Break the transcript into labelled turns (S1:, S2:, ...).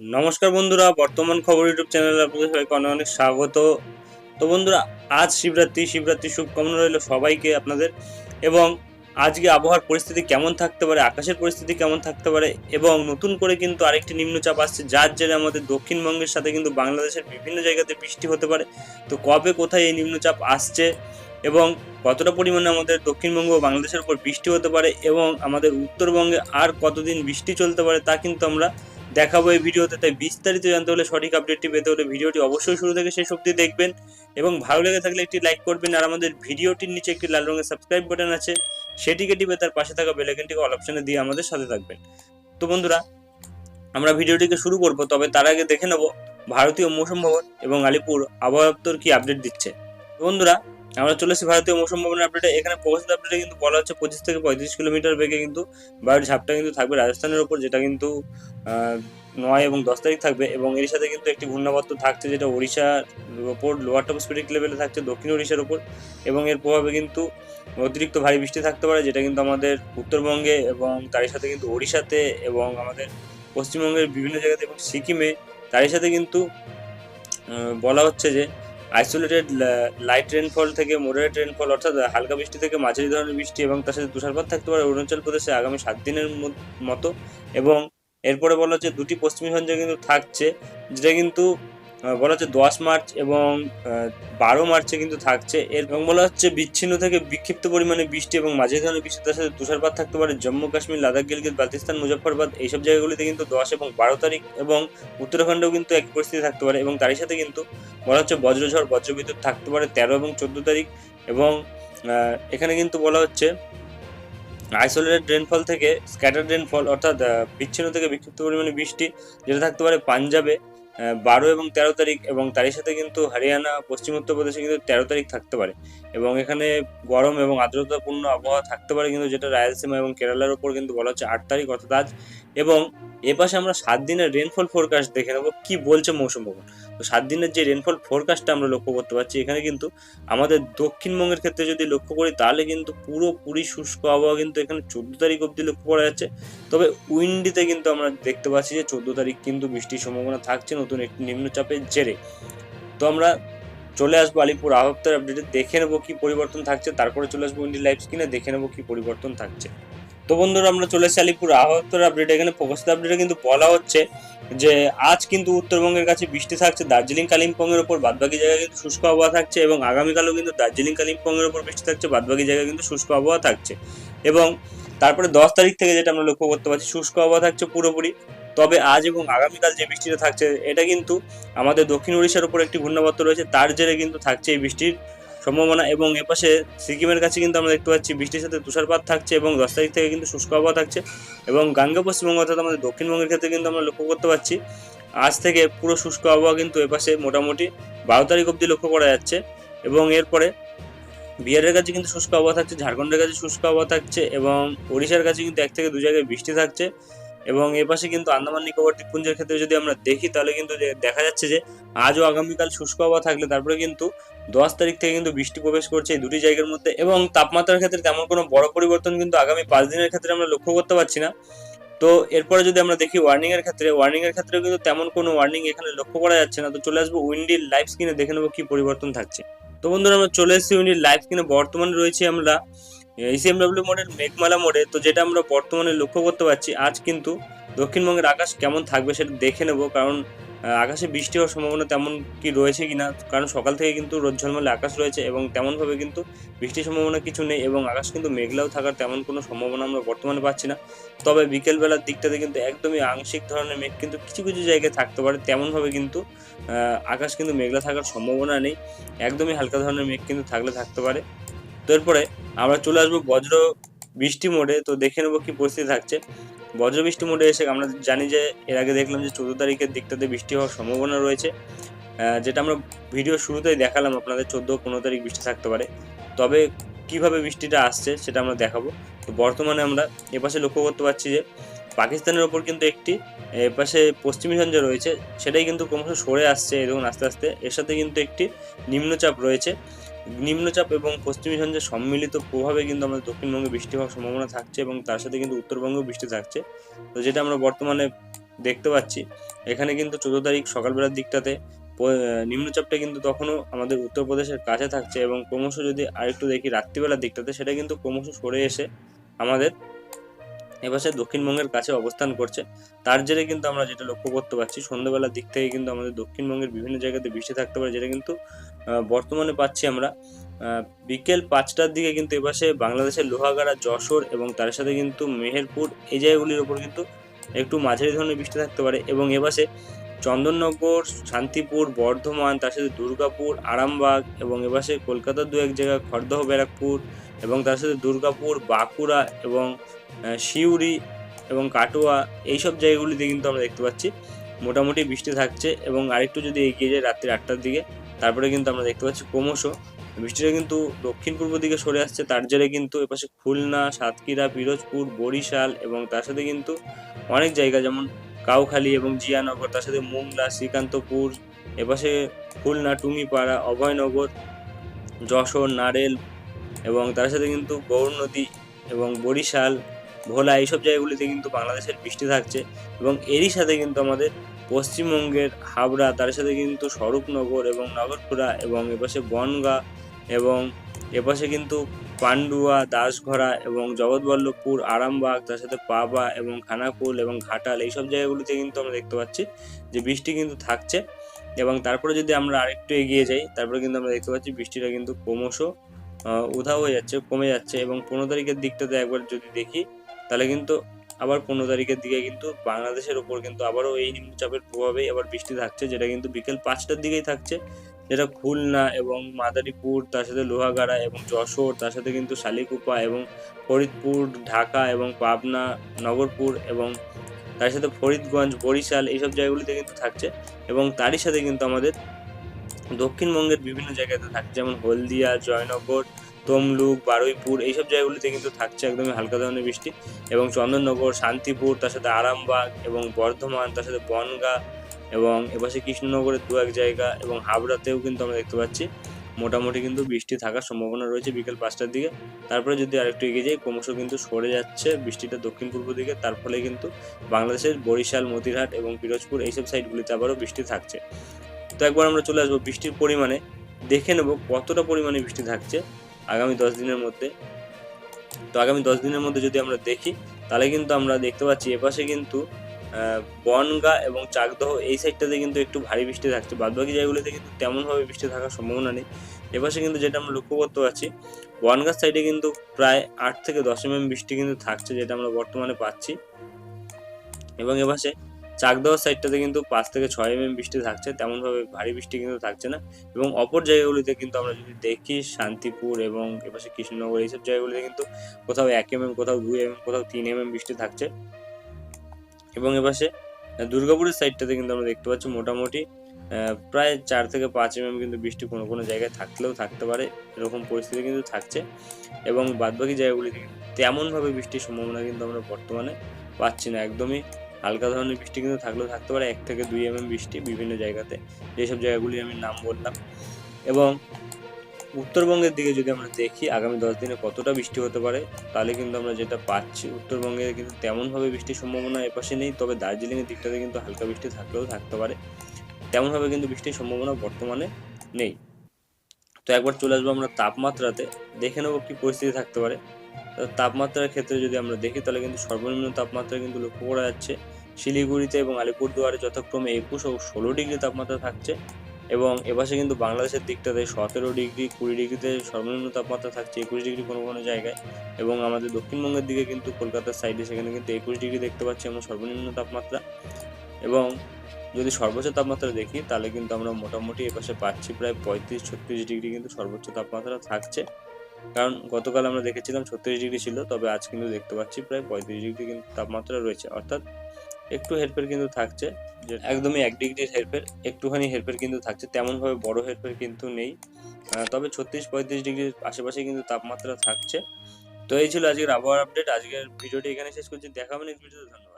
S1: নমস্কার বন্ধুরা, বর্তমান খবর ইউটিউব চ্যানেলে আপনাদের সবাইকে অনেক অনেক স্বাগত। তো বন্ধুরা, আজ শিবরাত্রি শিবরাত্রি শুভকামনা রইল সবাইকে আপনাদের এবং আজকে আবহাওয়ার পরিস্থিতি কেমন থাকতে পারে, আকাশের পরিস্থিতি কেমন থাকতে পারে এবং নতুন করে কিন্তু আরেকটি নিম্নচাপ আসছে, যার জেরে আমাদের দক্ষিণবঙ্গের সাথে কিন্তু বাংলাদেশের বিভিন্ন জায়গাতে বৃষ্টি হতে পারে। তো কবে কোথায় এই নিম্নচাপ আসছে এবং কতটা পরিমাণে আমাদের দক্ষিণবঙ্গ ও বাংলাদেশের উপর বৃষ্টি হতে পারে এবং আমাদের উত্তরবঙ্গে আর কতদিন বৃষ্টি চলতে পারে তা কিন্তু আমরা দেখাবো এই ভিডিওতে, তাই বিস্তারিত জানতে হলে সঠিক আপডেটটি পেতে হলে ভিডিওটি অবশ্যই শুরু থেকে শেষ অবধি দেখবেন এবং ভালো লেগে থাকলে একটি লাইক করবেন। আর আমাদের ভিডিওটির নিচে একটি লাল রঙের সাবস্ক্রাইব বাটন আছে, সেটিকে টিপে তার পাশে থাকা বেলাইকনটিকে অল অপশনে দিয়ে আমাদের সাথে থাকবেন। তো বন্ধুরা, আমরা ভিডিওটিকে শুরু করব, তবে তার আগে দেখে নেব ভারতীয় মৌসুম ভবন এবং আলিপুর আবহাওয়া দপ্তর কি আপডেট দিচ্ছে। বন্ধুরা আমরা চলে এসেছি ভারতীয় মৌসুম ভবনের আপডেটে এখানে প্রকাশিত আপডেটে কিন্তু বলা হচ্ছে পঁচিশ থেকে পঁয়ত্রিশ কিলোমিটার বেগে কিন্তু বায়ুর ঝাপটা কিন্তু থাকবে রাজস্থানের উপর, যেটা কিন্তু নয় এবং দশ তারিখ থাকবে। এবং এর সাথে কিন্তু একটি ঘূর্ণাবর্ত থাকছে, যেটা ওড়িশার ওপর লোয়ার টপোস্ফেরিক লেভেলে থাকছে, দক্ষিণ ওড়িশার উপর। এবং এর প্রভাবে কিন্তু অতিরিক্ত ভারী বৃষ্টি থাকতে পারে, যেটা কিন্তু আমাদের উত্তরবঙ্গে এবং তারই সাথে কিন্তু ওড়িশাতে এবং আমাদের পশ্চিমবঙ্গের বিভিন্ন জায়গাতে এবং সিকিমে তারই সাথে কিন্তু বলা হচ্ছে যে আইসোলেটেড লাইট রেনফল থেকে মোডারেট রেনফল অর্থাৎ হালকা বৃষ্টি থেকে মাঝারি ধরনের বৃষ্টি এবং তার সাথে তুষারপাত থাকতে পারে অরুণাচল প্রদেশে আগামী সাত দিনের মতো। এবং এরপরে বলা হচ্ছে দুটি পশ্চিমী সঞ্চয় কিন্তু থাকছে, যেটা কিন্তু বলা হচ্ছে দশ মার্চ এবং বারো মার্চে কিন্তু থাকছে। এর এবং বলা হচ্ছে বিচ্ছিন্ন থেকে বিক্ষিপ্ত পরিমাণে বৃষ্টি এবং মাঝে ধরনের বৃষ্টি তার সাথে তুষারপাত থাকতে পারে। জম্মু, কাশ্মীর, লাদাখ, গিলগিত, বালতিস্তান, মুজফ্ফরবাদ এইসব জায়গাগুলিতে কিন্তু দশ এবং বারো তারিখ এবং উত্তরাখণ্ডেও কিন্তু এক পরিস্থিতি থাকতে পারে এবং তারই সাথে কিন্তু বলা হচ্ছে বজ্রঝড়, বজ্রবিদ্যুৎ থাকতে পারে তেরো এবং চোদ্দ তারিখ এবং এখানে কিন্তু বলা হচ্ছে আইসোলেটেড রেনফল থেকে স্ক্যাটার রেনফল অর্থাৎ বিচ্ছিন্ন থেকে বিক্ষিপ্ত পরিমাণে বৃষ্টি যেটা থাকতে পারে পাঞ্জাবে বারো এবং তেরো তারিখ এবং তারই সাথে কিন্তু হরিয়ানা, পশ্চিম উত্তরপ্রদেশে কিন্তু তেরো তারিখ থাকতে পারে। এবং এখানে গরম এবং আর্দ্রতাপূর্ণ আবহাওয়া থাকতে পারে কিন্তু যেটা রায়লসীমা এবং কেরালার উপর কিন্তু বলা হচ্ছে আট তারিখ, অর্থাৎ আজ। এবং এপাশে আমরা সাত দিনের রেনফল ফোরকাস্ট দেখে নেব। কি বলছে মৌসুম ভবন? তো সাত দিনের যে রেনফল ফোরকাস্টটা আমরা লক্ষ্য করতে পারছি, এখানে কিন্তু আমাদের দক্ষিণবঙ্গের ক্ষেত্রে যদি লক্ষ্য করি, তাহলে কিন্তু পুরোপুরি শুষ্ক আবহাওয়া কিন্তু এখানে চোদ্দ তারিখ অবধি লক্ষ্য করা যাচ্ছে। তবে উইন্ডিতে কিন্তু আমরা দেখতে পাচ্ছি যে চোদ্দ তারিখ কিন্তু বৃষ্টির সম্ভাবনা থাকছে, নতুন একটি নিম্নচাপের জেরে। তো আমরা চলে আসব আলিপুর আবহাওয়ার আপডেটে দেখে নেব কি পরিবর্তন থাকছে, তারপরে চলে আসব উইন্ডি লাইভ স্ক্রিনে দেখে নেব কি পরিবর্তন থাকছে। তো বন্ধুরা, আমরা চলে এসেছি আলিপুর আবহাওয়ার আপডেট এখানে প্রকাশিত আপডেটে কিন্তু বলা হচ্ছে যে, আজ কিন্তু উত্তরবঙ্গের কাছে বৃষ্টি থাকছে, দার্জিলিং কালিম্পং এর উপর বাদবাকি জায়গায় কিন্তু শুষ্ক আবহাওয়া থাকছে এবং আগামীকালও কিন্তু দার্জিলিং কালিম্পং এর উপর বৃষ্টি থাকছে, বাদবাকি জায়গায় কিন্তু শুষ্ক আবহাওয়া থাকছে। এবং তারপরে দশ তারিখ থেকে যেটা আমরা লক্ষ্য করতে পারছি, শুষ্ক আবহাওয়া থাকছে পুরোপুরি। তবে আজ এবং আগামীকাল যে বৃষ্টিটা থাকছে, এটা কিন্তু আমাদের দক্ষিণ উড়িষ্যার উপর একটি ঘূর্ণাবর্ত রয়েছে, তার জেরে কিন্তু থাকছে এই বৃষ্টির সম্ভাবনা এবং এপাশে সিকিমের কাছে কিন্তু আমরা দেখতে পাচ্ছি বৃষ্টির সাথে তুষারপাত থাকছে এবং দশ তারিখ থেকে কিন্তু শুষ্ক আবহাওয়া থাকছে এবং গাঙ্গা পশ্চিমবঙ্গ অর্থাৎ আমাদের দক্ষিণবঙ্গের ক্ষেত্রে কিন্তু আমরা লক্ষ্য করতে পারছি আজ থেকে পুরো শুষ্ক আবহাওয়া কিন্তু এপাশে মোটামুটি বারো তারিখ অবধি লক্ষ্য করা যাচ্ছে এবং এরপরে বিহারের কাছে কিন্তু শুষ্ক আবহাওয়া থাকছে, ঝাড়খণ্ডের কাছে শুষ্ক আবহাওয়া থাকছে এবং ওড়িশার কাছে কিন্তু এক থেকে দু জায়গায় বৃষ্টি থাকছে এবং এপাশে কিন্তু আন্দামান নিকোবর দ্বীপপুঞ্জের ক্ষেত্রে যদি আমরা দেখি তাহলে কিন্তু দেখা যাচ্ছে যে আজও আগামীকাল শুষ্ক আবহাওয়া থাকলে তারপরে কিন্তু দশ তারিখ থেকে কিন্তু বৃষ্টি প্রবেশ করছে এই দুটি জায়গার মধ্যে এবং তাপমাত্রার ক্ষেত্রে তেমন কোনো বড় পরিবর্তন কিন্তু আগামী পাঁচ দিনের ক্ষেত্রে আমরা লক্ষ্য করতে পারছি না। তো এরপরে যদি আমরা দেখি ওয়ার্নিং এর ক্ষেত্রে ওয়ার্নিং এর ক্ষেত্রেও কিন্তু তেমন কোনো ওয়ার্নিং এখানে লক্ষ্য করা যাচ্ছে না। তো চলে আসব উইন্ডির লাইভ স্ক্রিনে দেখে নেব কি পরিবর্তন থাকছে। তো বন্ধুরা, আমরা চলে এসেছি উইন্ডির লাইভ স্ক্রিনে বর্তমানে রয়েছে আমরা ইসিএমডব্লিউ মোডের মেঘমালা মোডে তো যেটা আমরা বর্তমানে লক্ষ্য করতে পারছি, আজ কিন্তু দক্ষিণবঙ্গের আকাশ কেমন থাকবে সেটা দেখে নেব। কারণ আকাশে বৃষ্টি হওয়ার সম্ভাবনা তেমন কি রয়েছে কি না কারণ সকাল থেকে কিন্তু রোদ ঝলমলে আকাশ রয়েছে এবং তেমনভাবে কিন্তু বৃষ্টির সম্ভাবনা কিছু নেই এবং আকাশ কিন্তু মেঘলাও থাকার তেমন কোনো সম্ভাবনা আমরা বর্তমানে পাচ্ছি না। তবে বিকেলবেলার দিকটাতে কিন্তু একদমই আংশিক ধরনের মেঘ কিন্তু কিছু কিছু জায়গায় থাকতে পারে। তেমনভাবে কিন্তু আকাশ কিন্তু মেঘলা থাকার সম্ভাবনা নেই। একদমই হালকা ধরনের মেঘ কিন্তু থাকলে থাকতে পারে। তো এরপরে আমরা চলে আসব বজ্র বৃষ্টি মোডে। তো দেখে নেব কি পরিস্থিতি থাকছে। বজ্র বৃষ্টি মোডে এসে আমরা জানি যে, এর আগে দেখলাম যে চোদ্দ তারিখের দিকটাতে বৃষ্টি হওয়ার সম্ভাবনা রয়েছে। যেটা আমরা ভিডিও শুরুতেই দেখালাম আপনাদের, চোদ্দ পনেরো তারিখ বৃষ্টি থাকতে পারে। তবে কীভাবে বৃষ্টিটা আসছে সেটা আমরা দেখাবো। তো বর্তমানে আমরা এপাশে লক্ষ্য করতে পারছি যে, পাকিস্তানের ওপর কিন্তু একটি, এপাশে পশ্চিমী ঝঞ্ঝা রয়েছে। সেটাই কিন্তু ক্রমশ সরে আসছে দেখুন আস্তে আস্তে এর সাথে কিন্তু একটি নিম্নচাপ রয়েছে। নিম্নচাপ এবং পশ্চিমী সঞ্জের সম্মিলিত প্রভাবে কিন্তু আমাদের দক্ষিণবঙ্গে বৃষ্টি হওয়ার সম্ভাবনা থাকছে এবং তার সাথে কিন্তু উত্তরবঙ্গেও বৃষ্টি থাকছে। তো যেটা আমরা বর্তমানে দেখতে পাচ্ছি, এখানে কিন্তু চোদ্দ তারিখ সকালবেলার দিকটাতে নিম্নচাপটা কিন্তু তখনও আমাদের উত্তরপ্রদেশের কাছে থাকছে এবং ক্রমশ যদি আরেকটু দেখি রাত্রিবেলার দিকটাতে, সেটা কিন্তু ক্রমশ সরে এসে আমাদের এপাশে দক্ষিণবঙ্গের কাছে অবস্থান করছে। তার জেরে কিন্তু আমরা যেটা লক্ষ্য করতে পারছি, সন্ধ্যাবেলার দিক থেকে কিন্তু আমাদের দক্ষিণবঙ্গের বিভিন্ন জায়গাতে বৃষ্টি থাকতে পারে, যেটা কিন্তু বর্তমানে পাচ্ছি আমরা। বিকেল পাঁচটার দিকে কিন্তু এপাশে বাংলাদেশের লোহাগাড়া, যশোর এবং তার সাথে কিন্তু মেহেরপুর, এই জায়গাগুলির ওপর কিন্তু একটু মাঝারি ধরনের বৃষ্টি থাকতে পারে এবং এপাশে চন্দননগর, শান্তিপুর, বর্ধমান, তার সাথে দুর্গাপুর, আরামবাগ এবং এপাশে কলকাতার দু এক জায়গা, খড়দহ, ব্যারাকপুর এবং তার সাথে দুর্গাপুর, বাঁকুড়া এবং সিউড়ি এবং কাটোয়া এইসব জায়গাগুলিতে কিন্তু আমরা দেখতে পাচ্ছি। মোটামুটি বৃষ্টি থাকছে এবং আরেকটু যদি এগিয়ে যায় রাত্রি আটটার দিকে, তারপরে কিন্তু আমরা দেখতে পাচ্ছি ক্রমশ বৃষ্টিটা কিন্তু দক্ষিণ পূর্ব দিকে সরে আসছে। তার জেরে কিন্তু এপাশে খুলনা, সাতক্ষীরা, পিরোজপুর, বরিশাল এবং তার সাথে কিন্তু অনেক জায়গা যেমন কাউখালী এবং জিয়ানগর, তার সাথে মোংলা শ্রীকান্তপুর, এপাশে খুলনা, টুঙ্গিপাড়া, অভয়নগর, যশোর, নারেল এবং তার সাথে কিন্তু গৌর নদী এবং বরিশাল, ভোলা এইসব জায়গাগুলিতে কিন্তু বাংলাদেশের বৃষ্টি থাকছে এবং এরই সাথে কিন্তু আমাদের পশ্চিমবঙ্গের হাবড়া, তার সাথে কিন্তু স্বরূপনগর এবং নগরপুরা এবং এপাশে বনগা এবং এপাশে কিন্তু পান্ডুয়া দাসঘরা এবং জগৎবল্লভপুর, আরামবাগ, তার সাথে পাবা এবং খানাকুল এবং ঘাটাল এইসব জায়গাগুলিতে কিন্তু আমরা দেখতে পাচ্ছি যে বৃষ্টি কিন্তু থাকছে এবং তারপরে যদি আমরা আরেকটু এগিয়ে যাই, তারপরে কিন্তু আমরা দেখতে পাচ্ছি বৃষ্টিটা কিন্তু ক্রমশ উধাও হয়ে যাচ্ছে, কমে যাচ্ছে এবং পনেরো তারিখের দিকটাতে একবার যদি দেখি, তাহলে কিন্তু আবার পনেরো তারিখের দিকে কিন্তু বাংলাদেশের ওপর কিন্তু আবারও এই নিম্নচাপের প্রভাবেই আবার বৃষ্টি থাকছে, যেটা কিন্তু বিকেল পাঁচটার দিকেই থাকছে। যেটা খুলনা এবং মাদারীপুর, তার সাথে লোহাগাড়া এবং যশোর, তার সাথে কিন্তু শালিকুপা এবং ফরিদপুর, ঢাকা এবং পাবনা, নগরপুর এবং তার সাথে ফরিদগঞ্জ, বরিশাল এইসব জায়গাগুলিতে কিন্তু থাকছে এবং তারই সাথে কিন্তু আমাদের দক্ষিণবঙ্গের বিভিন্ন জায়গাতে থাকছে। যেমন হলদিয়া, জয়নগর, তমলুক, বারুইপুর এইসব জায়গাগুলিতে কিন্তু থাকছে একদমই হালকা ধরনের বৃষ্টি এবং চন্দননগর, শান্তিপুর, তার সাথে আরামবাগ এবং বর্ধমান, তার সাথে বনগা এবং এপাশে কৃষ্ণনগরের দু এক জায়গা এবং হাবড়াতেও কিন্তু আমরা দেখতে পাচ্ছি। মোটামুটি কিন্তু বৃষ্টি থাকার সম্ভাবনা রয়েছে বিকেল পাঁচটার দিকে। তারপরে যদি আরেকটু এগিয়ে যাই, ক্রমশ কিন্তু সরে যাচ্ছে বৃষ্টিটা দক্ষিণ পূর্ব দিকে। তার ফলে কিন্তু বাংলাদেশের বরিশাল, মতিরহাট এবং পিরোজপুর এইসব সাইডগুলিতে আবারও বৃষ্টি থাকছে। তো একবার আমরা চলে আসব বৃষ্টির পরিমাণে। দেখে নেব কতটা পরিমাণে বৃষ্টি থাকছে আগামী দশ দিনের মধ্যে। তো আগামী দশ দিনের মধ্যে যদি আমরা দেখি, তাহলে কিন্তু আমরা দেখতে পাচ্ছি এপাশে কিন্তু বনগা এবং চাকদহ এই সাইডটাতে কিন্তু একটু ভারী বৃষ্টি থাকছে। বাদবাকি জায়গাগুলিতে কিন্তু তেমনভাবে বৃষ্টি থাকার সম্ভাবনা নেই। এপাশে কিন্তু যেটা আমরা লক্ষ্য করতে পারছি, বনগাঁ সাইডে কিন্তু প্রায় আট থেকে দশ এমএম বৃষ্টি কিন্তু থাকছে, যেটা আমরা বর্তমানে পাচ্ছি। এবং এপাশে চাকদহ সাইডটাতে কিন্তু পাঁচ থেকে ছয় এমএম বৃষ্টি থাকছে, তেমনভাবে ভারী বৃষ্টি কিন্তু থাকছে না। এবং অপর জায়গাগুলিতে কিন্তু আমরা যদি দেখি, শান্তিপুর এবং এপাশে কৃষ্ণনগর, এইসব জায়গাগুলিতে কিন্তু কোথাও এক এমএম কোথাও দুই এমএম কোথাও তিন এমএম বৃষ্টি থাকছে। এবং এপাশে দুর্গাপুরের সাইডটাতে কিন্তু আমরা দেখতে পাচ্ছি মোটামুটি প্রায় চার থেকে পাঁচ এমএম কিন্তু বৃষ্টি কোনো কোনো জায়গায় থাকলেও থাকতে পারে, এরকম পরিস্থিতি কিন্তু থাকছে। এবং বাদবাকি জায়গাগুলিতে তেমনভাবে বৃষ্টির সম্ভাবনা কিন্তু আমরা বর্তমানে পাচ্ছি না। একদমই হালকা ধরনের বৃষ্টি কিন্তু থাকলেও থাকতে পারে, এক থেকে দুই এমএম বৃষ্টি বিভিন্ন জায়গাতে। যেসব জায়গাগুলি আমি নাম বললাম। এবং উত্তরবঙ্গের দিকে যদি আমরা দেখি, আগামী দশ দিনে কতটা বৃষ্টি হতে পারে, তাহলে কিন্তু আমরা যেটা পাচ্ছি, উত্তরবঙ্গে কিন্তু তেমনভাবে বৃষ্টির সম্ভাবনা এপাশে নেই, তবে দার্জিলিংয়ের দিকটাতে কিন্তু হালকা বৃষ্টি থাকলেও থাকতে পারে। তেমনভাবে কিন্তু বৃষ্টির সম্ভাবনা বর্তমানে নেই। তো একবার চলে আসব আমরা তাপমাত্রাতে, দেখে নেব কি পরিস্থিতি থাকতে পারে। তাপমাত্রার ক্ষেত্রে যদি আমরা দেখি, তাহলে কিন্তু সর্বনিম্ন তাপমাত্রা কিন্তু লক্ষ্য করা যাচ্ছে। শিলিগুড়িতে এবং আলিপুরদুয়ারে যথাক্রমে একুশ ও ষোলো ডিগ্রি তাপমাত্রা থাকছে। এবং এপাশে কিন্তু বাংলাদেশের দিকটাতে সতেরো ডিগ্রি, কুড়ি ডিগ্রিতে সর্বনিম্ন তাপমাত্রা থাকছে একুশ ডিগ্রি কোনো কোনো জায়গায় এবং আমাদের দক্ষিণবঙ্গের দিকে কিন্তু কলকাতার সাইডে সেখানে কিন্তু একুশ ডিগ্রি দেখতে পাচ্ছি আমরা সর্বনিম্ন তাপমাত্রা এবং যদি সর্বোচ্চ তাপমাত্রা দেখি তাহলে কিন্তু আমরা মোটামুটি এপাশে পাচ্ছি প্রায় পঁয়ত্রিশ, ছত্রিশ ডিগ্রি কিন্তু সর্বোচ্চ তাপমাত্রা থাকছে। কারণ গতকাল আমরা দেখেছিলাম ছত্রিশ ডিগ্রি ছিল, তবে আজ কিন্তু দেখতে পাচ্ছি প্রায় পঁয়ত্রিশ ডিগ্রি কিন্তু তাপমাত্রা রয়েছে। অর্থাৎ একটু হেরফের কিন্তু থাকছে। যে একদমই এক ডিগ্রির হেরফের একটুখানি হেরফের কিন্তু থাকছে। তেমনভাবে বড় হেরফের কিন্তু নেই। তবে ছত্রিশ পঁয়ত্রিশ ডিগ্রির আশেপাশে কিন্তু তাপমাত্রা থাকছে। তো এই ছিল আজকের আবহাওয়ার আপডেট আজকের ভিডিওটি এখানে শেষ করছি। দেখা হবে নেক্সট ভিডিওতে ধন্যবাদ।